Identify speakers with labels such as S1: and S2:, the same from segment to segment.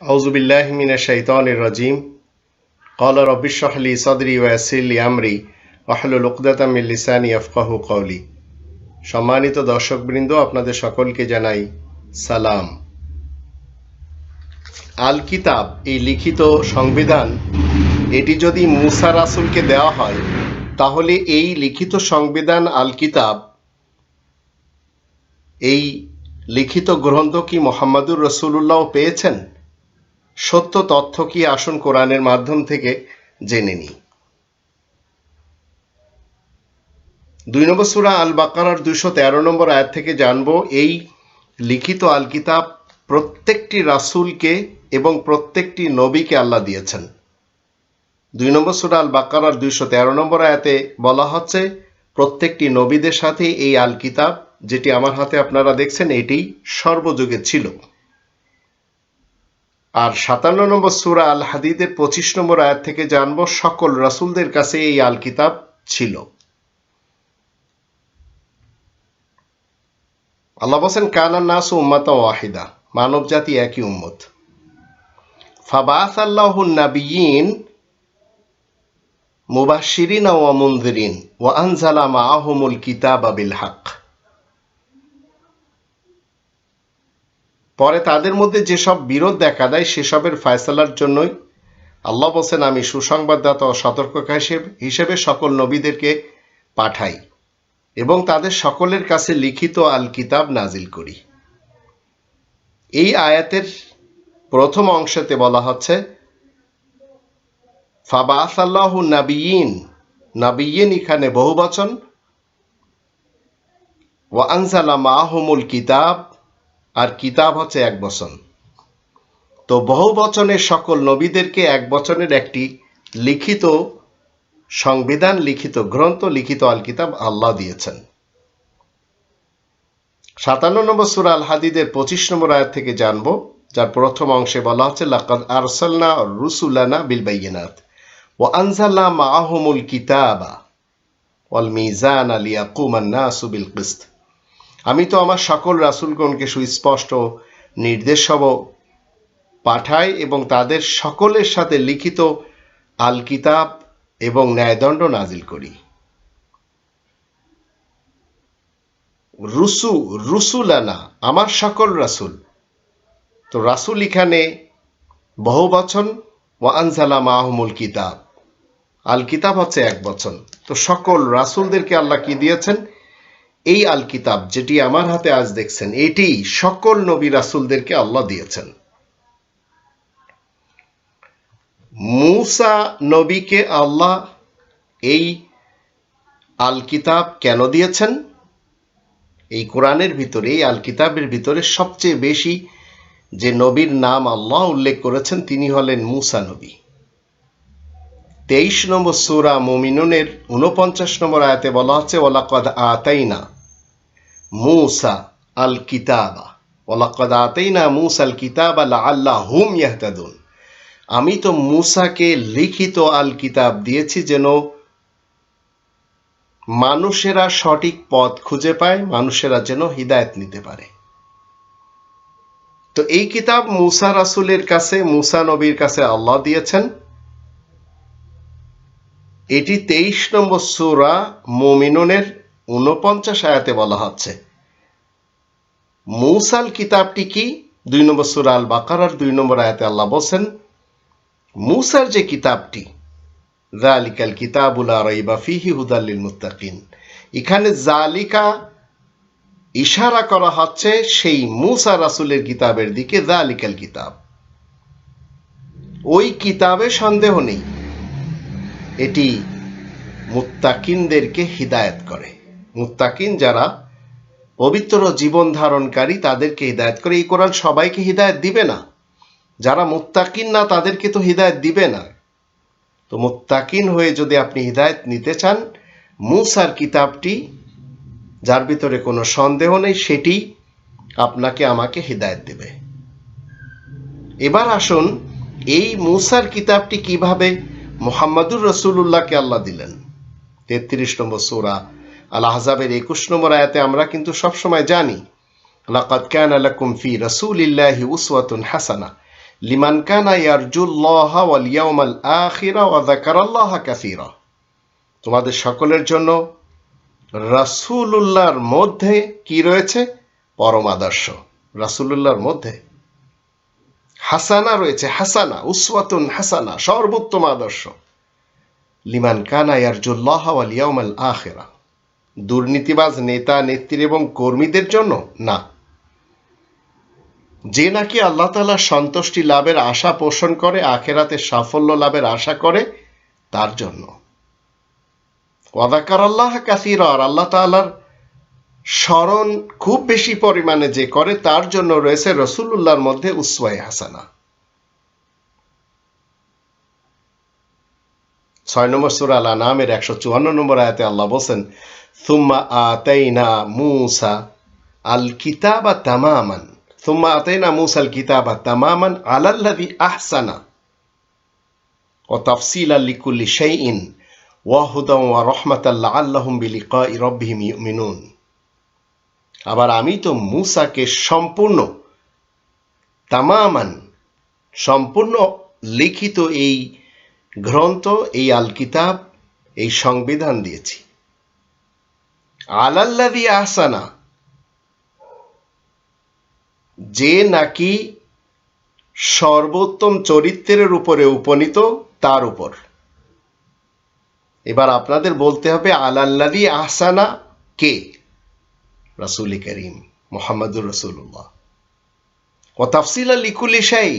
S1: أعوذ بالله من الشيطان الرجيم قال رب اشرح لي صدري ويسر لي أمري واحلل عقدة من লিসানি يفقهوا قولي সম্মানিত দর্শকবৃন্দ আপনাদের সকলকে জানাই সালাম আল কিতাব এই লিখিত সংবিধান এটি যদি মুসা রাসুলকে দেওয়া হয় তাহলে এই লিখিত সংবিধান আল কিতাব এই লিখিত গ্রন্থ কি মোহাম্মদুর রসুল্লাহ পেয়েছেন সত্য তথ্য কি আসুন কোরআনের মাধ্যম থেকে জেনে নিই? দুই নম্বর সুরা আল বাকারার দুইশো তেরো নম্বর আয়াত থেকে জানব, এই লিখিত আল কিতাব প্রত্যেকটি রাসুলকে এবং প্রত্যেকটি নবীকে আল্লাহ দিয়েছেন। দুই নম্বর সুরা আল বাকারার দুইশো তেরো নম্বর আয়াতে বলা হচ্ছে, প্রত্যেকটি নবীদের সাথে এই আল কিতাব যেটি আমার হাতে আপনারা দেখছেন, এটি সর্বযুগে ছিল। আর সাতান্ন নম্বর সুরা আল হাদিদের পঁচিশ নম্বর আয়াত থেকে জানব, সকল রাসুলদের কাছে এই আল কিতাব ছিল। আল্লাহ বলছেন কানান নাস উম্মাতা ওয়াহিদা মানব জাতি একই উম্মত। ফাবাস আল্লাহ নাবিয়িন মুবাশিরিন ওয়া মুনজিরিন ওয়া আনজালা কিতাবা বিল হক পরে তাদের মধ্যে যেসব বিরোধ দেখা দেয়, সেসবের ফয়সালার জন্যই আল্লাহ বলছেন, আমি সুসংবাদদাতা ও সতর্কতা হিসেবে সকল নবীদেরকে পাঠাই এবং তাদের সকলের কাছে লিখিত আল কিতাব নাজিল করি। এই আয়াতের প্রথম অংশতে বলা হচ্ছে ফাবাস আল্লাহ নাবিয়িন নাবিয়িন এখানে বহু বচন ও আনসালা মাহমুল কিতাব আর কিতাব হচ্ছে এক বচন। তো বহু বচনের সকল নবীদেরকে এক বচনের একটি লিখিত সংবিধান, লিখিত গ্রন্থ, লিখিত আল কিতাব আল্লাহ দিয়েছেন। সাতান্ন নম্বর সুরা আল হাদিদের পঁচিশ নম্বর আয়াত থেকে জানব, যার প্রথম অংশে বলা হচ্ছে, লাকাদ আরসালনা রুসুলানা বিল বাইয়িনাত ওয়া আনজালনা মাআহুমুল কিতাবা ওয়াল মিজান লিয়াকুমান নাসু বিল কিসত। আমি তো আমার সকল রাসূলগণকে সুস্পষ্ট নির্দেশব পাঠাই এবং তাদের সকলের সাথে লিখিত আল কিতাব এবং ন্যায়দণ্ড নাজিল করি। রুসু, রুসুলানা, আমার সকল রাসুল। তো রাসুল এখানে বহু বচন ও আনজালা মাহমুল কিতাব। আল কিতাব হচ্ছে এক বচন। তো সকল রাসুলদেরকে আল্লাহ কি দিয়েছেন? এই আল কিতাব যেটি আমার হাতে আজ দেখছেন, এটি সকল নবী রাসুলদেরকে আল্লাহ দিয়েছেন। মুসা নবীকে আল্লাহ এই আল কিতাব কেন দিয়েছেন? এই কোরআনের ভিতরে, এই আল কিতাবের ভিতরে সবচেয়ে বেশি যে নবীর নাম আল্লাহ উল্লেখ করেছেন, তিনি হলেন মুসা নবী। তেইশ নম্বর সুরা মোমিনুনের উনপঞ্চাশ নম্বর আয়াতে বলা হচ্ছে ওলাকদ আতাইনা মুসা আল কিতাবা ওলাকদ আতাইনা মুসা আল কিতাবা আল্লাহ হুম ইয়াহতাদুন। আমি তো মুসাকে লিখিত আল কিতাব দিয়েছি যেন মানুষেরা সঠিক পথ খুঁজে পায়, মানুষেরা যেন হৃদায়ত নিতে পারে। তো এই কিতাব মুসা রাসুলের কাছে, মুসা নবীর কাছে আল্লাহ দিয়েছেন। এটি তেইশ নম্বর সুরা মোমিনুনের উনপঞ্চাশ আয়াতে বলা হচ্ছে। মুসাল কিতাবটি কি? দুই নম্বর সুরা আল বাকারার দুই নম্বর আয়াতে আল্লাহ বলছেন, মুসার যে কিতাবটি জালিকাল কিতাবুলা রাইবা ফিহি হুদাল্লিল মুত্তাকিন। এখানে জালিকা ইশারা করা হচ্ছে সেই মুসা রাসুলের কিতাবের দিকে জালিকাল কিতাব। ওই কিতাবে সন্দেহ নেই। এটি মুত্তাকিনদেরকে হিদায়ত করে। মুত্তাকিন যারা পবিত্র জীবন ধারণকারী, তাদেরকে হিদায়ত করে। এই কোরআন সবাইকে হিদায়ত দিবে না। যারা মুত্তাকিন না, তাদেরকে তো হিদায়ত দিবে না। তো মুত্তাকিন হয়ে যদি আপনি হিদায়ত নিতে চান, মুসার কিতাবটি, যার ভিতরে কোনো সন্দেহ নেই, সেটি আপনাকে আমাকে হিদায়ত দেবে। এবার আসুন, এই মুসার কিতাবটি কীভাবে মোহাম্মদুর রসুল্লাহকে আল্লাহ দিলেন? তেত্রিশ নম্বর সৌরা আল আহজাবের একুশ নম্বর আয়াতে আমরা কিন্তু সবসময় জানি, লাকাদ কান উসওয়াতুন হাসানা, লিমান কানা ইয়ারজুল্লাহ ওয়াল ইয়াউমাল আখিরা ওয়া কাসীরা। তোমাদের সকলের জন্য রাসূলুল্লাহর মধ্যে কি রয়েছে? পরম আদর্শ। রাসূলুল্লাহর মধ্যে হাসানা রয়েছে, হাসানা, উসওয়াতুন হাসানা, সর্বোত্তম আদর্শ। লিমান কানা ইয়ারজুল্লাহ ওয়াল ইয়াউমাল আখিরা। দুর্নীতিবাজ নেতা, নেত্রী এবং কর্মীদের জন্য? না। যে নাকি আল্লাহ তাআলার সন্তুষ্টি লাভের আশা পোষণ করে, আখেরাতে সাফল্য লাভের আশা করে, তার জন্য। ওয়াদাকার আল্লাহ কাসির, আর আল্লাহ তাআলার স্মরণ খুব বেশি পরিমাণে যে করে, তার জন্য রয়েছে রসুল্লাহর মধ্যে উসওয়াই হাসানা। ছয় নম্বর সুরা আল নামের একশো চুয়ান্ন নম্বর আয়াতে আল্লাহ বলছেন থুম্মা আতাইনা মুসা আল কিতাবা তামামান। থুম্মা আতাইনা মুসা আল কিতাবা তামামান আলাল্লাযী আহসানা ও তাফসিলা লিকুল্লি শাইইন ওয়া হুদাও ওয়া রাহমাতাল লাআল্লাহুম বিলিকাই রাব্বিহিম ইউমিনুন। আবার আমি তো মুসাকে সম্পূর্ণ, তামামান সম্পূর্ণ লিখিত এই গ্রন্থ, এই আল কিতাব এই সংবিধান দিয়েছি। আলাল্লাদি আহসানা, যে নাকি সর্বোত্তম চরিত্রের উপরে উপনীত, তার উপর। এবার আপনাদের বলতে হবে আলাল্লাদি আহসানা কে? রাসুল করিম মোহাম্মদুর রসুল্লাহ ও তাফসিলা লিকুল ইসাই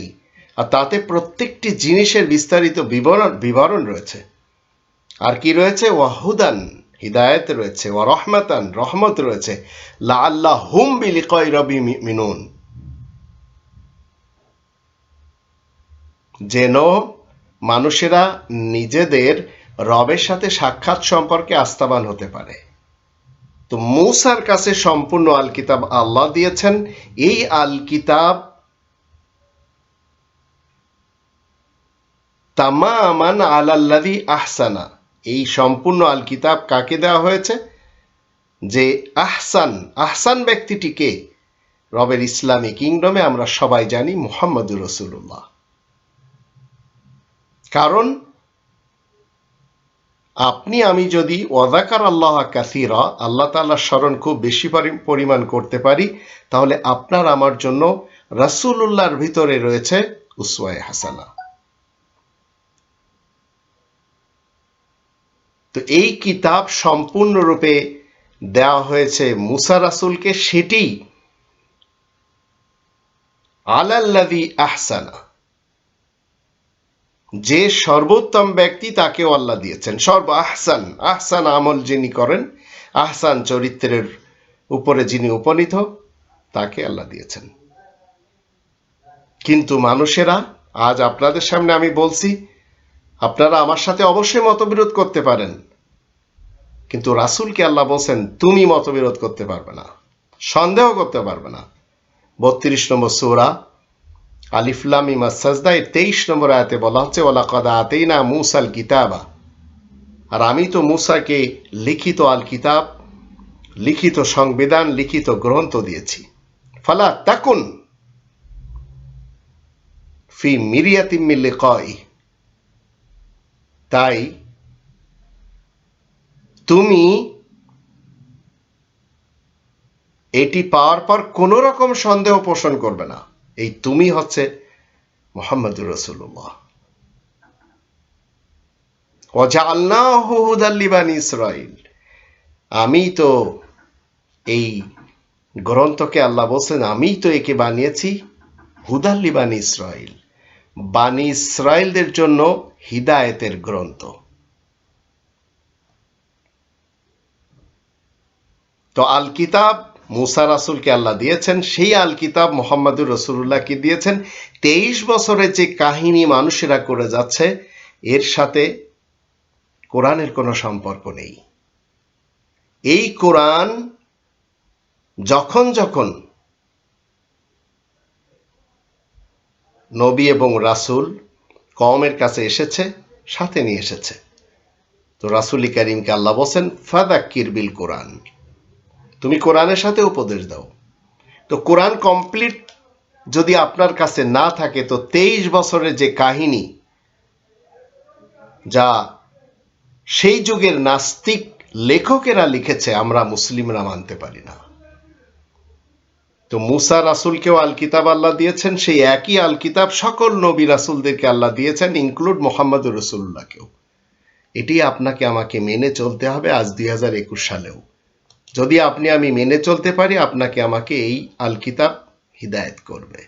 S1: আর তাতে প্রত্যেকটি জিনিসের বিস্তারিত বিবরণ বিবরণ রয়েছে। আর কি রয়েছে? ওয়াহুদান হিদায়ত রয়েছে ও রহমাতান, রহমত রয়েছে। লা আল্লাহ হুম বিলিকয় রবি মিনুন। যেন মানুষেরা নিজেদের রবের সাথে সাক্ষাৎ সম্পর্কে আস্থাবান হতে পারে। তো মূসার কাছে সম্পূর্ণ আল কিতাব আল্লাহ দিয়েছেন। এই আল কিতাব তামামান আলাল্লাদি আহসানা। এই সম্পূর্ণ আল কিতাব কাকে দেওয়া হয়েছে? যে আহসান আহসান ব্যক্তিটিকে রবের ইসলামী কিংডমে আমরা সবাই জানি মুহাম্মদুর রসুল্লাহ কারণ আপনি, আমি যদি ওয়াদাকার আল্লাহ কাসিরা, আল্লাহ তাল্লাহ স্মরণ খুব বেশি পরিমাণ করতে পারি, তাহলে আপনার আমার জন্য রাসুল্লাহর ভিতরে রয়েছে উসওয়ায় হাসানা। তো এই কিতাব সম্পূর্ণরূপে দেওয়া হয়েছে মুসা রাসুলকে সেটি আলাল্লাদি আহসানা। যে সর্বোত্তম ব্যক্তি তাকেও আল্লাহ দিয়েছেন। সর্ব আহসান আহসান আমল যিনি করেন, আহসান চরিত্রের উপরে যিনি উপনীত, তাকে আল্লাহ দিয়েছেন। কিন্তু মানুষেরা, আজ আপনাদের সামনে আমি বলছি, আপনারা আমার সাথে অবশ্যই মতবিরোধ করতে পারেন। কিন্তু রাসুলকে আল্লাহ বলছেন, তুমি মতবিরোধ করতে পারবে না, সন্দেহ করতে পারবে না। বত্রিশ নম্বর সৌরা আলিফলাম ইমা সাজদায় তেইশ নম্বর আয়াতে বলা হচ্ছে ওলা কদা আতেই না মুসাল কিতাবা। আর আমি তো মুসাকে লিখিত আল কিতাব লিখিত সংবিধান, লিখিত গ্রন্থ দিয়েছি। ফালা তাকুন ফি মিরিয়াতিম মিল্লে কয় তাই তুমি এটি পাওয়ার পর কোন রকম সন্দেহ পোষণ করবে না। এই তুমি হচ্ছে মোহাম্মদুর রসুল্লাহ ইসরাইল। আমি তো এই গ্রন্থকে আল্লাহ বলছেন, আমি তো একে বানিয়েছি হুদাল্লিবান ইসরাইল। বানি ইসরায়েলদের জন্য হিদায়েতের গ্রন্থ। তো আল কিতাব মুসা রাসুলকে আল্লাহ দিয়েছেন, সেই আল কিতাব মোহাম্মদুর রসুল্লাহকে দিয়েছেন। তেইশ বছরের যে কাহিনী মানুষেরা করে যাচ্ছে, এর সাথে কোরআনের কোনো সম্পর্ক নেই। এই কোরআন যখন যখন নবী এবং রাসুল কমের কাছে এসেছে, সাথে নিয়ে এসেছে। তো রাসুলি করিমকে আল্লাহ বলছেন ফাদাক্কির বিল কোরআন। তুমি কোরআনের সাথে উপদেশ দাও। তো কোরআন কমপ্লিট যদি আপনার কাছে না থাকে, তো তেইশ বছরের যে কাহিনী, যা সেই যুগের নাস্তিক লেখকেরা লিখেছে, আমরা মুসলিমরা মানতে পারি না। তো মুসা রাসুলকেও আল কিতাব আল্লাহ দিয়েছেন, সেই একই আল কিতাব সকল নবী রাসুলদেরকে আল্লাহ দিয়েছেন ইনক্লুড মোহাম্মদ রসুল্লাহকেও এটি আপনাকে, আমাকে মেনে চলতে হবে আজ দুই হাজার একুশ সালেও। যদি আপনি আমি মেনে চলতে পারি আপনাকে আমাকে এই আল কিতাব হিদায়ত করবে।